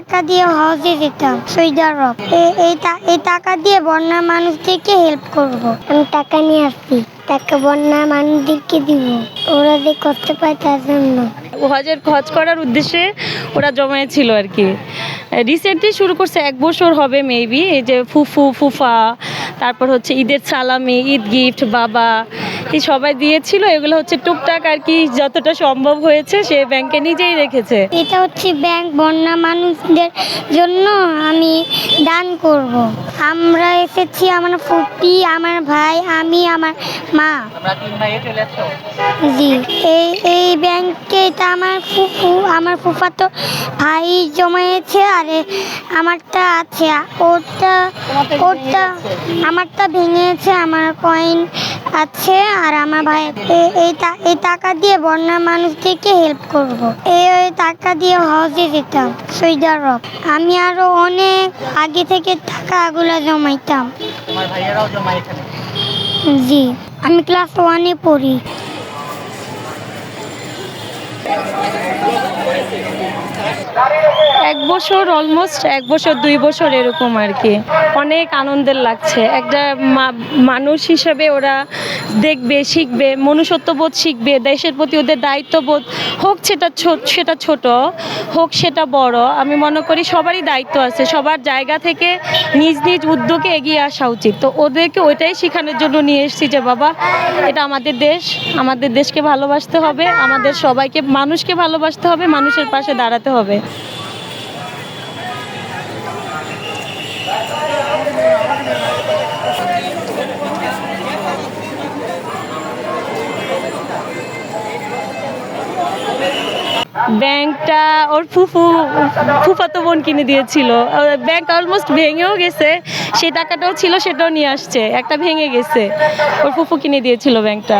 টাকা দিয়ে হজে যেতাম সৌদি আরব এই টাকা দিয়ে বন্যা মানুষদেরকে হেল্প করব। আমি টাকা নিয়ে আসছি, টাকা বন্যা মানুষদেরকে দিব। ওরা যে করতে পায় তার জন্য। হজের হজ করার উদ্দেশ্যে ওরা জমায়েছিল আর কি। রিসেন্টলি শুরু করছে, এক বছর হবে মেবি এই যে ফুফু, ফুফা, তারপর হচ্ছে ঈদের সালামি, ঈদ গিফট বাবা এই সবাই দিয়েছিল এগুলো হচ্ছে টুকটাক আর কি যতটা সম্ভব হয়েছে সে ব্যাংকে নিজেই রেখেছে। এটা হচ্ছে ব্যাংক বন্যা মানুষদের জন্য আমি দান করব। আমরা এসেছি আমার ফুপি আমার ভাই আমি আমার মা। জি এই এই ব্যাংকে এটা আমার ফুফু আমার ফুফাতো ভাই জমায়েছে আর আমারটা আছে ওটা ওটা আমারটা ভেঙেছে আমার কয়েন আছে আর আমার ভাই এই এই টাকা দিয়ে বন্যা মানুষদেরকে হেল্প করব। এই ওই টাকা দিয়ে হজে যেতাম সৌদি আরব আমি আরও অনেক আগে থেকে টাকাগুলো জমাইতাম। জি আমি ক্লাস ওয়ানে পড়ি। এক বছর অলমোস্ট এক বছর, দুই বছর এরকম আর কি। অনেক আনন্দের লাগছে। একটা মানুষ হিসেবে ওরা দেখবে, শিখবে, মনুষ্যত্ববোধ শিখবে, দেশের প্রতি ওদের দায়িত্ববোধ হোক সেটা ছোট সেটা ছোট, হোক সেটা বড়, আমি মনে করি সবারই দায়িত্ব আছে। সবার জায়গা থেকে নিজ নিজ উদ্যোগে এগিয়ে আসা উচিত। তো ওদেরকে ওইটাই শেখানোর জন্য নিয়ে এসেছি যে, বাবা, এটা আমাদের দেশ। আমাদের দেশকে ভালোবাসতে হবে। আমাদের সবাইকে, মানুষকে ভালোবাসতে হবে। মানুষের পাশে দাঁড়াতে হবে। ব্যাংকটা ওর ফুফু, ফুফাতো বোন কিনে দিয়েছিল। ব্যাংক অলমোস্ট ভেঙেও গেছে। সেই টাকাটাও ছিল, সেটাও নিয়ে আসছে। একটা ভেঙে গেছে। ওর ফুফু কিনে দিয়েছিল ব্যাংকটা।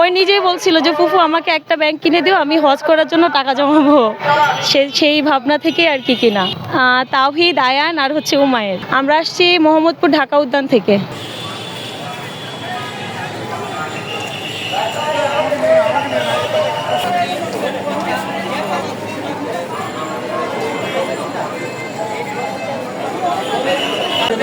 ওই নিজেই বলছিল যে, ফুফু, আমাকে একটা ব্যাংক কিনে দিও, আমি হজ করার জন্য টাকা জমাবো। সে, সেই ভাবনা থেকে আর কি কিনা। তাওহিদ, আয়ান আর হচ্ছে উমায়ের। আমরা আসছি মোহাম্মদপুর ঢাকা উদ্যান থেকে।